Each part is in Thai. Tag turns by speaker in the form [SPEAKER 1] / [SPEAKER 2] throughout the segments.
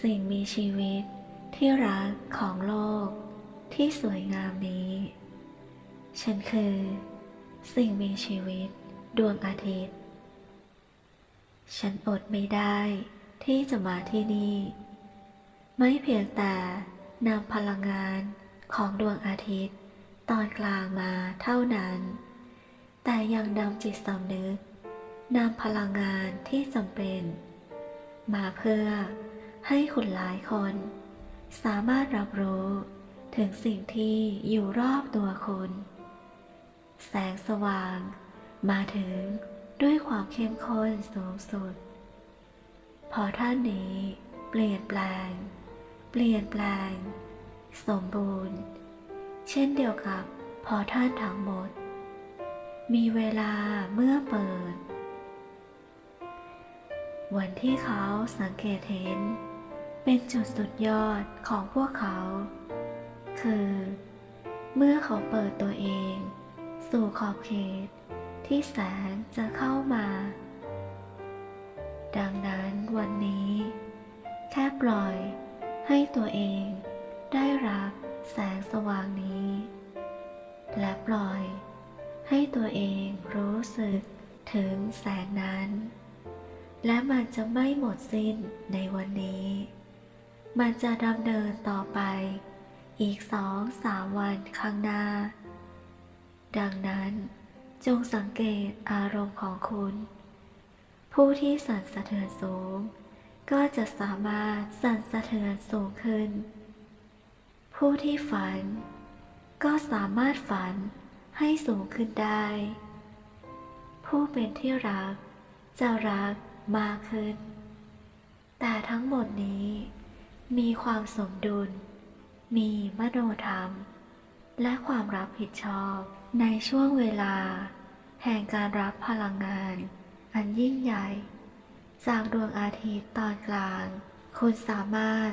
[SPEAKER 1] สิ่งมีชีวิตที่รักของโลกที่สวยงามนี้ ฉันคือ สิ่งมีชีวิตดวงอาทิตย์ ฉันอดไม่ได้ที่จะมาที่นี่ ไม่เพียงแต่นำพลังงานของดวงอาทิตย์ ตอนกลางมาเท่านั้น แต่ยังนำจิตสำนึกนำพลังงานที่จำเป็น มาเพื่อ ให้คุณหลายคน สามารถรับรู้ ถึงสิ่งที่อยู่รอบตัวคุณ แสงสว่าง มาถึงด้วยความเข้มข้นสูงสุด พอท่านนี้เปลี่ยนแปลง เปลี่ยนแปลง สมบูรณ์ เช่นเดียวกับพอท่านทั้งหมด มีเวลาเมื่อเปิดวันที่เขาสังเกตเห็น เป็นจุดสุดยอดของพวกเขา คือ เมื่อเขาเปิดตัวเอง สู่ขอบเขตที่แสงจะเข้ามา ดังนั้นวันนี้ แค่ปล่อยให้ตัวเองได้รับแสงสว่างนี้ และปล่อยให้ตัวเองรู้สึกถึงแสงนั้น และมันจะไม่หมดสิ้นในวันนี้ มันจะดำเนินต่อไป อีกสองสามวันข้างหน้า ดังนั้นจงสังเกตอารมณ์ของคุณ ผู้ที่สั่นสะเทือนสูง ก็จะสามารถสั่นสะเทือนสูงขึ้น ผู้ที่ฝัน ก็สามารถฝันให้สูงขึ้นได้ ผู้เป็นที่รักจะรักมากขึ้น แต่ทั้งหมดนี้ มีความสมดุล มีมโนธรรม และความรับผิดชอบในช่วงเวลา แห่งการรับพลังงาน อันยิ่งใหญ่ จากดวงอาทิตย์ตอนกลาง คุณสามารถ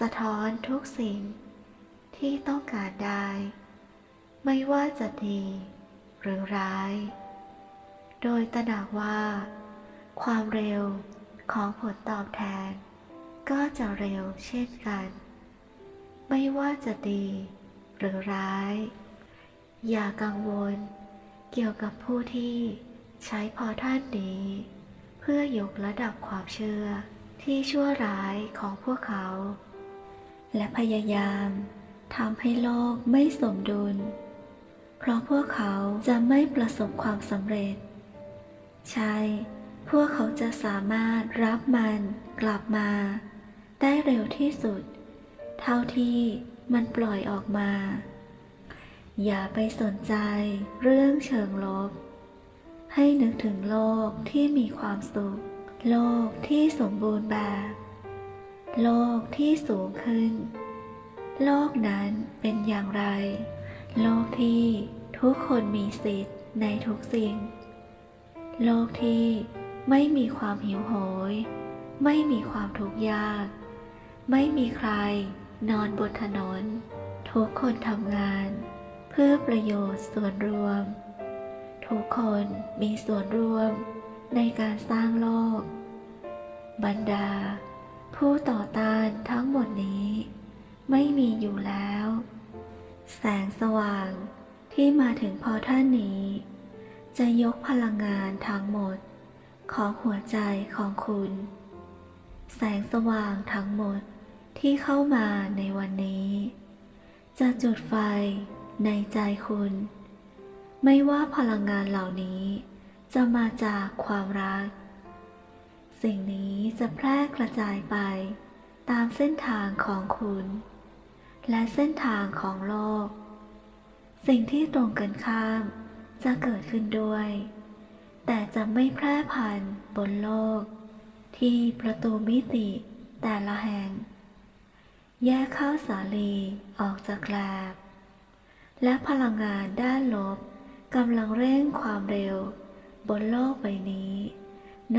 [SPEAKER 1] สะท้อนทุกสิ่ง ที่ต้องการได้ ไม่ว่าจะดี หรือร้าย โดยตระหนักว่า ความเร็วของผลตอบแทน ก็จะเร็วเช่นกัน ไม่ว่าจะดีหรือร้าย อย่ากังวล เกี่ยวกับผู้ที่ใช้พอท่านนี้ เพื่อยกระดับความเชื่อที่ชั่วร้ายของพวกเขา และพยายามทำให้โลกไม่สมดุล เพราะพวกเขาจะไม่ประสบความสำเร็จ ใช่ พวกเขาจะสามารถรับมันกลับมา ได้เร็วที่สุด เท่าที่มันปล่อยออกมา อย่าไปสนใจเรื่องเชิงลบ ให้นึกถึงโลกที่มีความสุข โลกที่สมบูรณ์แบบ โลกที่สูงขึ้น โลกนั้นเป็นอย่างไร โลกที่ทุกคนมีสิทธิ์ในทุกสิ่ง โลกที่ไม่มีความหิวโหย ไม่มีความทุกข์ยาก ไม่มีใครนอนบนถนน ทุกคนทำงาน เพื่อประโยชน์ส่วนรวม ทุกคนมีส่วนร่วมในการสร้างโลก บรรดา ผู้ต่อต้านทั้งหมดนี้ ไม่มีอยู่แล้ว แสงสว่างที่มาถึงพอท่านนี้ จะยกพลังงานทั้งหมด ของหัวใจของคุณ แสงสว่างทั้งหมด ที่เข้ามาในวันนี้ จะจุดไฟในใจคุณ ไม่ว่าพลังงานเหล่านี้ จะมาจากความรัก สิ่งนี้จะแพร่กระจายไปตามเส้นทางของคุณ และเส้นทางของโลก สิ่งที่ตรงกันข้ามจะเกิดขึ้นด้วย แต่จะไม่แพร่พันบนโลก ที่ประตูมิติแต่ละแห่ง แยกข้าวสาลีออกจากแกลบ และพลังงานด้านลบกำลังเร่งความเร็ว บนโลกใบนี้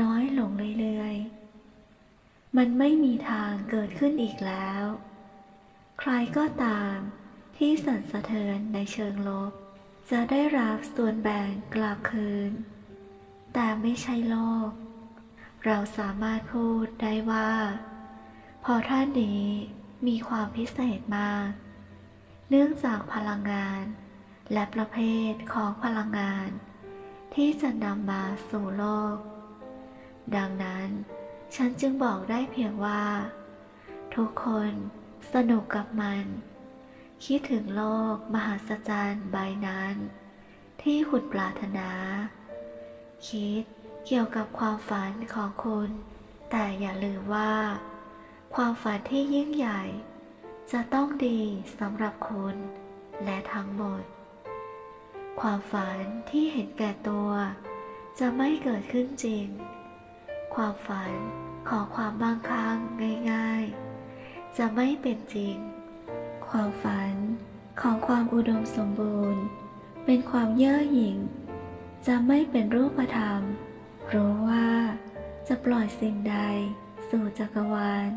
[SPEAKER 1] น้อยลงเรื่อยๆ มันไม่มีทางเกิดขึ้นอีกแล้ว ใครก็ตามที่สั่นสะเทือนในเชิงลบ จะได้รับส่วนแบ่งกลับคืน แต่ไม่ใช่โลก เราสามารถพูดได้ว่า พอท่านนี้ มีความพิเศษมาก เนื่องจากพลังงาน และประเภทของพลังงาน ที่จะนำมาสู่โลก ดังนั้น ฉันจึงบอกได้เพียงว่า ทุกคนสนุกกับมัน คิดถึงโลกมหัศจรรย์ใบนั้น ที่คุณปรารถนา คิดเกี่ยวกับความฝันของคุณ แต่อย่าลืมว่า ความฝันที่ยิ่งใหญ่ จะต้องดีสำหรับคุณและทั้งหมด ความฝันที่เห็นแก่ตัว จะไม่เกิดขึ้นจริง ความฝันของความบางครั้งง่าย ๆ จะไม่เป็นจริง ความฝันของความอุดมสมบูรณ์ เป็นความเย่อหยิ่ง จะไม่เป็นรูปธรรม รู้ว่าจะปล่อยสิ่งใดสู่จักรวาล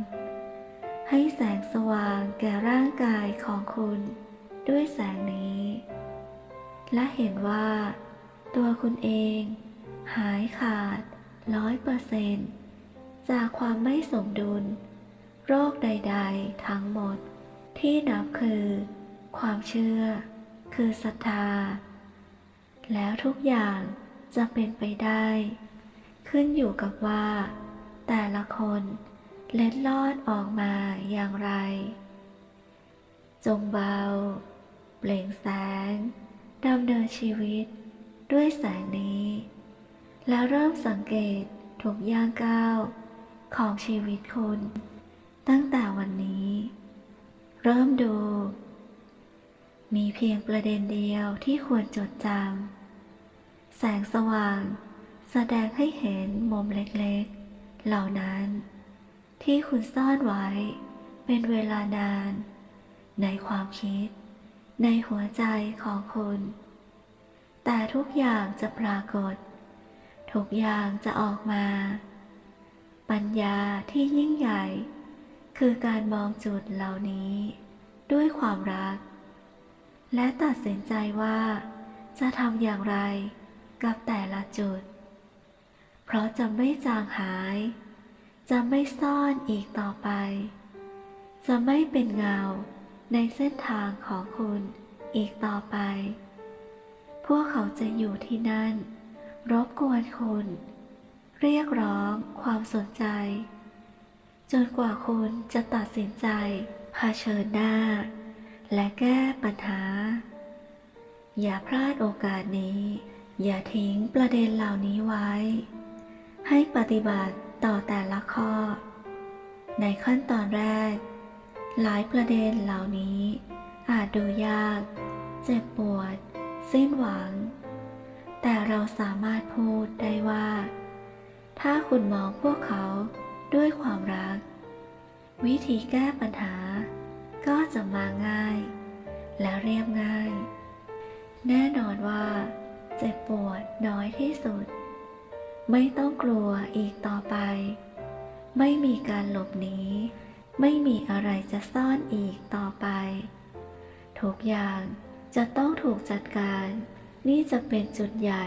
[SPEAKER 1] ให้แสงสว่างแก่ร่างกายของคุณ ด้วยแสงนี้ และเห็นว่า ตัวคุณเอง หายขาดร้อยเปอร์เซนต์จากความไม่สมดุล โรคใด ๆ ทั้งหมด ที่นับคือ ความเชื่อ คือศรัทธา แล้วทุกอย่างจะเป็นไปได้ ขึ้นอยู่กับว่า แต่ละคน เล็ดลอดออกมาอย่างไร จงเบา เปล่งแสงดำเนินชีวิตด้วยแสงนี้ แล้วเริ่มสังเกตทุกย่างก้าวของชีวิตคุณ ตั้งแต่วันนี้ เริ่มดู มีเพียงประเด็นเดียวที่ควรจดจำแสงสว่าง แสดงให้เห็นมุมเล็กๆ เหล่านั้น ที่คุณซ่อนไว้ เป็นเวลานาน ในความคิด ในหัวใจของคุณ แต่ทุกอย่างจะปรากฏ ทุกอย่างจะออกมา ปัญญาที่ยิ่งใหญ่ คือการมองจุดเหล่านี้ ด้วยความรัก และตัดสินใจว่า จะทำอย่างไรกับแต่ละจุด เพราะจะไม่จางหาย จะไม่ซ่อนอีกต่อไป จะไม่เป็นเงาในเส้นทางของคุณอีกต่อไป พวกเขาจะอยู่ที่นั่น รบกวนคุณ เรียกร้องความสนใจ จนกว่าคุณจะตัดสินใจเผชิญหน้า และแก้ปัญหา อย่าพลาดโอกาสนี้ อย่าทิ้งประเด็นเหล่านี้ไว้ ให้ปฏิบัติ ต่อแต่ละข้อ ในขั้นตอนแรก หลายประเด็นเหล่านี้ อาจดูยาก เจ็บปวด สิ้นหวัง แต่เราสามารถพูดได้ว่า ถ้าคุณมองพวกเขาด้วยความรัก วิธีแก้ปัญหา ก็จะมาง่าย และเรียบง่าย แน่นอนว่า เจ็บปวดน้อยที่สุด ไม่ต้องกลัวอีกต่อไป ไม่มีการหลบหนี ไม่มีอะไรจะซ่อนอีกต่อไป ทุกอย่างจะต้องถูกจัดการ นี่จะเป็นจุดใหญ่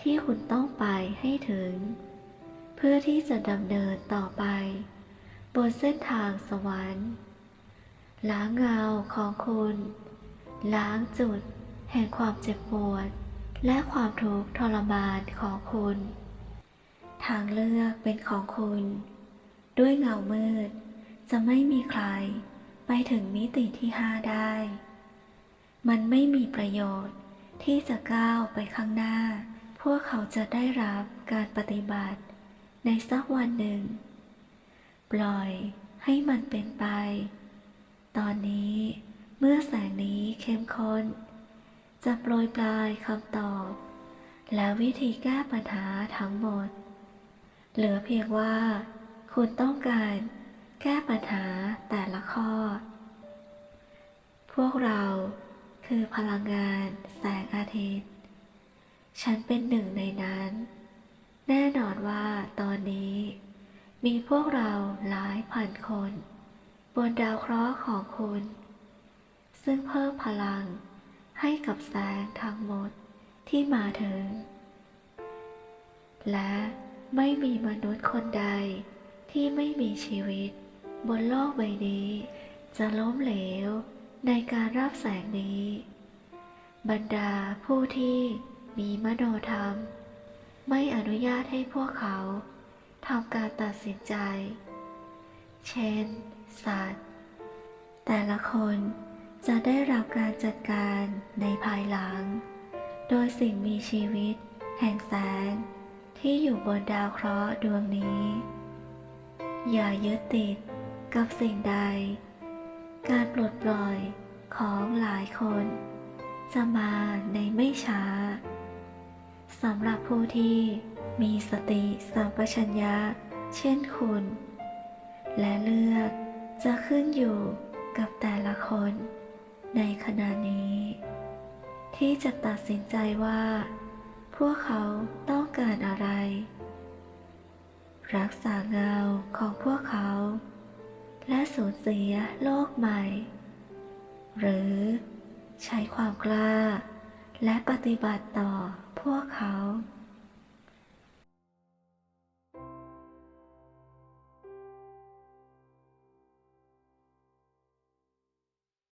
[SPEAKER 1] ที่คุณต้องไปให้ถึง เพื่อที่จะดำเนินต่อไป บนเส้นทางสวรรค์ ล้างเงาของคุณ ล้างจุด แห่งความเจ็บปวด และความทุกข์ทรมานของคุณ ทางเลือกเป็นของคุณ ด้วยเงามืด จะไม่มีใคร ไปถึงมิติที่ห้าได้ มันไม่มีประโยชน์ที่จะก้าวไปข้างหน้า พวกเขาจะได้รับการปฏิบัติ ในสักวันหนึ่ง ปล่อยให้มันเป็นไป ตอนนี้เมื่อแสงนี้เข้มข้น จะโปรยปลายคำตอบ และวิธีแก้ปัญหาทั้งหมด เหลือเพียงว่า คุณต้องการแก้ปัญหาแต่ละข้อ พวกเราคือพลังงานแสงอาทิตย์ ฉันเป็นหนึ่งในนั้น แน่นอนว่าตอนนี้ มีพวกเราหลายพันคน บนดาวเคราะห์ของคุณ ซึ่งเพิ่มพลังให้กับแสงทั้งหมดที่มาถึง และ ไม่มีมนุษย์คนใด ที่ไม่มีชีวิต บนโลกใบนี้ จะล้มเหลวในการรับแสงนี้ บรรดาผู้ที่มีมโนธรรม ไม่อนุญาตให้พวกเขาทำการตัดสินใจ เช่น สัตว์ แต่ละคนจะได้รับการจัดการในภายหลัง โดยสิ่งมีชีวิต แห่งแสง ที่อยู่บนดาวเคราะห์ดวงนี้ อย่ายึดติดกับสิ่งใด การปลดปล่อยของหลายคน จะมาในไม่ช้าสำหรับผู้ที่มีสติสัมปชัญญะเช่นคุณ และเลือกจะขึ้นอยู่กับแต่ละคน ในขณะนี้ ที่จะตัดสินใจว่า พวกเขาต้องการอะไร รักษาเงาของพวกเขา และสูญเสียโลกใหม่ หรือใช้ความกล้า และปฏิบัติต่อพวกเขา